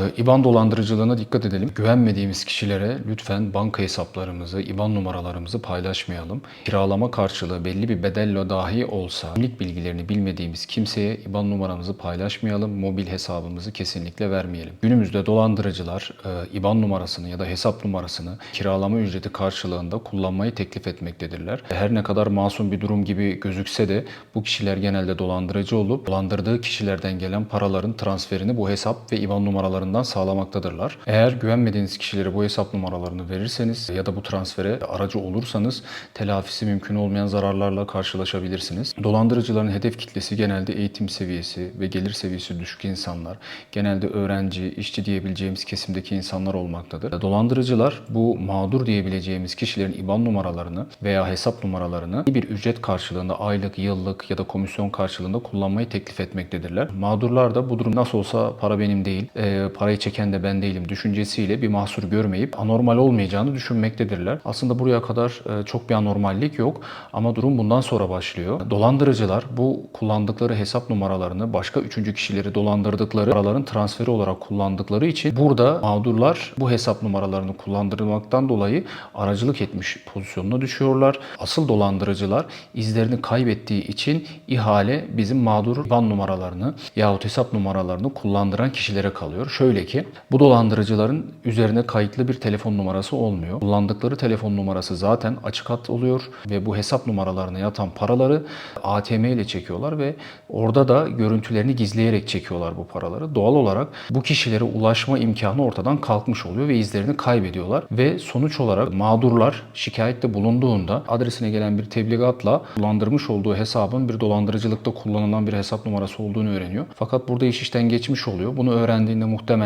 Ee, İBAN dolandırıcılığına dikkat edelim. Güvenmediğimiz kişilere lütfen banka hesaplarımızı, İBAN numaralarımızı paylaşmayalım. Kiralama karşılığı belli bir bedelle dahi olsa kimlik bilgilerini bilmediğimiz kimseye İBAN numaramızı paylaşmayalım. Mobil hesabımızı kesinlikle vermeyelim. Günümüzde dolandırıcılar e, İBAN numarasını ya da hesap numarasını kiralama ücreti karşılığında kullanmayı teklif etmektedirler. Her ne kadar masum bir durum gibi gözükse de bu kişiler genelde dolandırıcı olup dolandırdığı kişilerden gelen paraların transferini bu hesap ve IBAN numaralarından sağlamaktadırlar. Eğer güvenmediğiniz kişilere bu hesap numaralarını verirseniz ya da bu transfere aracı olursanız telafisi mümkün olmayan zararlarla karşılaşabilirsiniz. Dolandırıcıların hedef kitlesi genelde eğitim seviyesi ve gelir seviyesi düşük insanlar. Genelde öğrenci, işçi diyebileceğimiz kesimdeki insanlar olmaktadır. Dolandırıcılar bu mağdur diyebileceğimiz kişilerin IBAN numaralarını veya hesap numaralarını bir ücret karşılığında aylık, yıllık ya da komisyon karşılığında kullanmayı teklif etmektedirler. Mağdurlar da bu durum nasıl olsa para benim değil, e, parayı çeken de ben değilim düşüncesiyle bir mahsur görmeyip anormal olmayacağını düşünmektedirler. Aslında buraya kadar e, çok bir anormallik yok ama durum bundan sonra başlıyor. Dolandırıcılar bu kullandıkları hesap numaralarını başka üçüncü kişileri dolandırdıkları paraların transferi olarak kullandıkları için burada mağdurlar bu hesap numaralarını kullandırmaktan dolayı aracılık etmiş pozisyonuna düşüyorlar. Asıl dolandırıcılar izlerini kaybettiği için ihale bizim mağdur IBAN numaralarını yahut hesap numaralarını kullandıran kişilere kalıyor. Şöyle ki bu dolandırıcıların üzerine kayıtlı bir telefon numarası olmuyor. Kullandıkları telefon numarası zaten açık hat oluyor ve bu hesap numaralarına yatan paraları ATM ile çekiyorlar ve orada da görüntülerini gizleyerek çekiyorlar bu paraları. Doğal olarak bu kişilere ulaşma imkanı ortadan kalkmış oluyor ve izlerini kaybediyorlar ve sonuç olarak mağdurlar şikayette bulunduğunda adresine gelen bir tebligatla kullandırmış olduğu hesabın bir dolandırıcılıkta kullanılan bir hesap numarası olduğunu öğreniyor. Fakat burada iş işten geçmiş oluyor. Bunu öğrendiğinde muhtemelen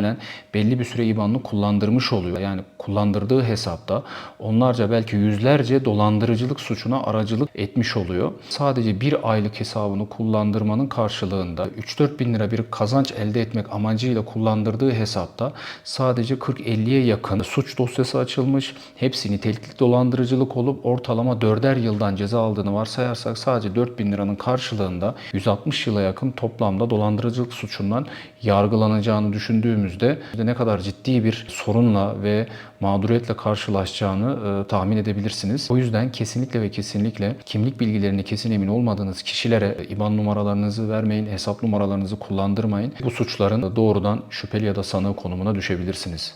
belli bir süre IBAN'ını kullandırmış oluyor. Yani kullandırdığı hesapta onlarca belki yüzlerce dolandırıcılık suçuna aracılık etmiş oluyor. Sadece bir aylık hesabını kullandırmanın karşılığında 3-4 bin lira bir kazanç elde etmek amacıyla kullandırdığı hesapta sadece 40-50'ye yakın suç dosyası açılmış. Hepsi nitelikli dolandırıcılık olup ortalama 4'er yıldan ceza aldığını varsayarsak sadece 4 bin liranın karşılığında 160 yıla yakın toplamda dolandırıcılık suçundan yargılanacağını düşündüğümüzde ne kadar ciddi bir sorunla ve mağduriyetle karşılaşacağını e, tahmin edebilirsiniz. O yüzden kesinlikle ve kesinlikle kimlik bilgilerini kesin emin olmadığınız kişilere IBAN numaralarınızı vermeyin, hesap numaralarınızı kullandırmayın. Bu suçların doğrudan şüpheli ya da sanığı konumuna düşebilirsiniz.